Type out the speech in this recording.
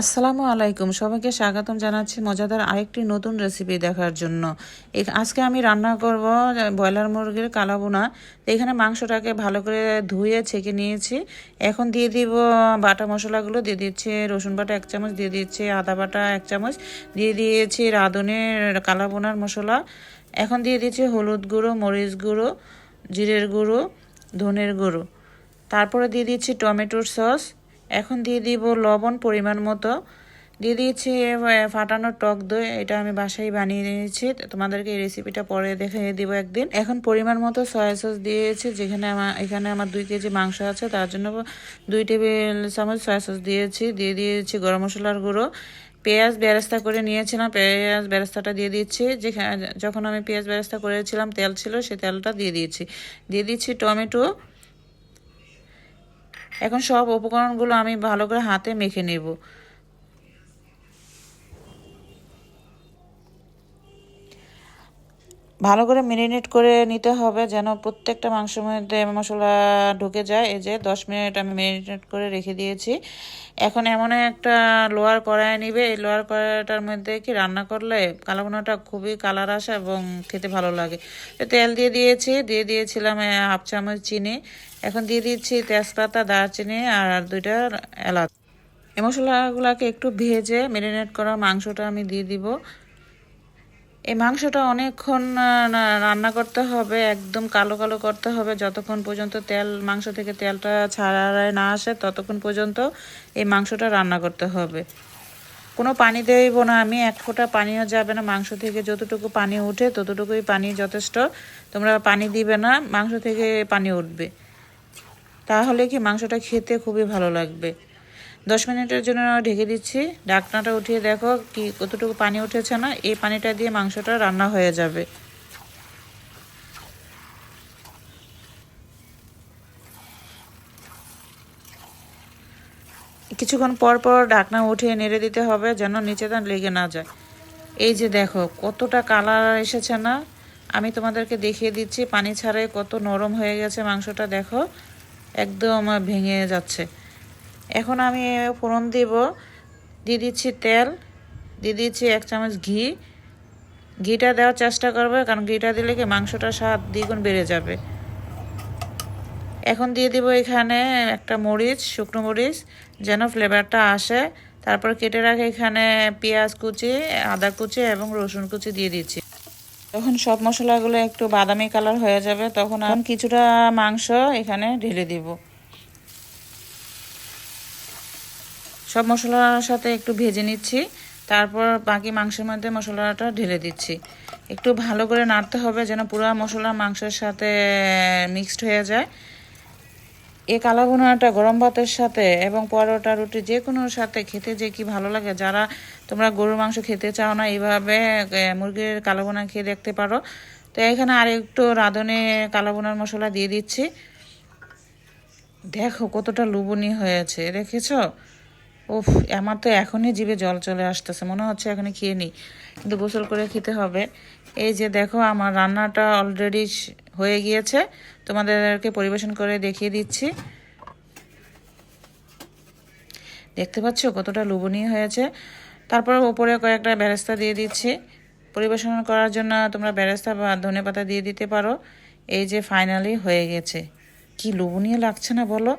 আসসালামু আলাইকুম। সবাইকে স্বাগতম জানাচ্ছি মজাদার আরেকটি নতুন রেসিপি দেখার জন্য। আজকে আমি রান্না করব ব্রয়লার মুরগির কালাবোনা এখানে মাংসটাকে ভালো করে ধুয়ে ছেঁকে নিয়েছি। এখন দিয়ে দিব বাটা মশলাগুলো, দিয়ে দিচ্ছি রসুন বাটা এক চামচ, দিয়ে দিচ্ছি আদা বাটা এক চামচ, দিয়ে দিয়েছি রাঁধুনির কালাবোনার মশলা। এখন দিয়ে দিচ্ছি হলুদ গুঁড়ো, মরিচ গুঁড়ো, জিরের গুঁড়ো, ধনের গুঁড়ো। তারপরে দিয়ে দিচ্ছি টমেটোর সস। এখন দিয়ে দিব লবণ পরিমাণ মতো। দিয়ে দিয়েছি ফাটানো টক দই, এটা আমি বাসায় বানিয়ে নিয়েছি। তোমাদেরকে এই রেসিপিটা পরে দেখে দিব একদিন। এখন পরিমাণ মতো সয়া সস দিয়েছি, যেখানে আমার, এখানে আমার দুই কেজি মাংস আছে, তার জন্য দুই টেবিল চামচ সয়া সস দিয়েছি। দিয়ে দিয়েছি গরম মশলার গুঁড়ো। পেঁয়াজ বেরেস্তা করে নিয়েছিলাম, পেঁয়াজ বেরেস্তাটা দিয়ে দিচ্ছি। যেখানে, যখন আমি পেঁয়াজ বেরেস্তা করেছিলাম, তেল ছিল, সে তেলটা দিয়ে দিয়েছি। দিয়ে দিচ্ছি টমেটো এখন সব উপকরণগুলো আমি ভালো করে হাতে মেখে নেব। ভালো করে মেরিনেট করে নিতে হবে যেন প্রত্যেকটা মাংসের মধ্যে মশলা ঢুকে যায়। এই যে দশ মিনিট আমি মেরিনেট করে রেখে দিয়েছি। এখন এমন একটা লোয়ার কড়াই নিবে। এই লোয়ার কড়াইটার মধ্যে কি রান্না করলে কালাবোনাটা খুবই কালার আসে এবং খেতে ভালো লাগে। তো তেল দিয়ে দিয়েছি। দিয়ে দিয়েছিলাম হাফ চামচ চিনি। এখন দিয়ে দিচ্ছি তেজপাতা, দারচিনি আর দুইটা এলাচ। এই মশলাগুলোকে একটু ভেজে মেরিনেট করা মাংসটা আমি দিয়ে দিব। এই মাংসটা অনেকক্ষণ রান্না করতে হবে, একদম কালো কালো করতে হবে। যতক্ষণ পর্যন্ত তেল, মাংস থেকে তেলটা ছাড়ায় না আসে, ততক্ষণ পর্যন্ত এই মাংসটা রান্না করতে হবে। কোনো পানি দেব না আমি, এক ফোঁটা পানিও যাবে না। মাংস থেকে যতটুকু পানি উঠে, ততটুকুই পানি যথেষ্ট। তোমরা পানি দিবে না, মাংস থেকে পানি উঠবে। তাহলে কি মাংসটা খেতে খুবই ভালো লাগবে? দশ মিনিটের জন্য ঢেকে দিচ্ছি। ঢাকনাটা উঠিয়ে দেখো কি, কতটুকু পানি উঠেছে না, এই পানিটা দিয়ে মাংসটা রান্না হয়ে যাবে। কিছুক্ষণ পর পর ঢাকনা উঠিয়ে নেড়ে দিতে হবে যেন নিচেটা লেগে না যায়। এই যে দেখো, কতটা কালার এসেছে না? আমি তোমাদেরকে দেখিয়ে দিচ্ছি, পানি ছাড়াই কত নরম হয়ে গেছে মাংসটা, দেখো। একদম ভেঙে যাচ্ছে। এখন আমি ফোড়ন দিব। দিয়ে দিচ্ছি তেল, দিয়ে দিচ্ছি এক চামচ ঘি। ঘিটা দেওয়ার চেষ্টা করবে, কারণ ঘিটা দিলে কি মাংসটা স্বাদ দ্বিগুণ বেড়ে যাবে। এখন দিয়ে দিব এখানে একটা মরিচ, শুকনো মরিচ, যেন ফ্লেভারটা আসে। তারপর কেটে রাখে এখানে পেঁয়াজ কুচি, আদা কুচি এবং রসুন কুচি দিয়ে দিচ্ছি। তখন সব মশলাগুলো একটু বাদামি কালার হয়ে যাবে, তখন কিছুটা মাংস এখানে ঢেলে দিব। সব মশলার সাথে একটু ভেজে নিচ্ছি। তারপর বাকি মাংসের মধ্যে মশলাটা ঢেলে দিচ্ছি। একটু ভালো করে নাড়তে হবে যেন পুরো মশলা মাংসের সাথে মিক্সড হয়ে যায়। এই কালাভুনাটা গরম ভাতের সাথে এবং পরোটা, রুটি যে কোনো সাথে খেতে যে কি ভালো লাগে। যারা তোমরা গরুর মাংস খেতে চাও না, এইভাবে মুরগির কালাভুনা খেয়ে দেখতে পারো। তো এখানে আর একটু রাঁধুনি কালাভুনার মশলা দিয়ে দিচ্ছি। দেখো কতটা লুবনি হয়েছে, দেখেছ? উফ, আমার তো এখনই জিভে জল চলে আসতেছে, মনে হচ্ছে এখনই খেয়ে নিই। কিন্তু গোসল করে খেতে হবে। এই যে দেখো, আমার রান্নাটা অলরেডি হয়ে গিয়েছে। তোমাদেরকে পরিবেশন করে দেখিয়ে দিচ্ছি। দেখতে পাচ্ছ কতটা লোভনীয় হয়েছে? তারপর ওপরে কয়েকটা বেরেস্তা দিয়ে দিচ্ছি। পরিবেশন করার জন্য তোমরা বেরেস্তা বা ধনে পাতা দিয়ে দিতে পারো। এই যে ফাইনালি হয়ে গেছে। কি লোভনীয় লাগছে না বলো?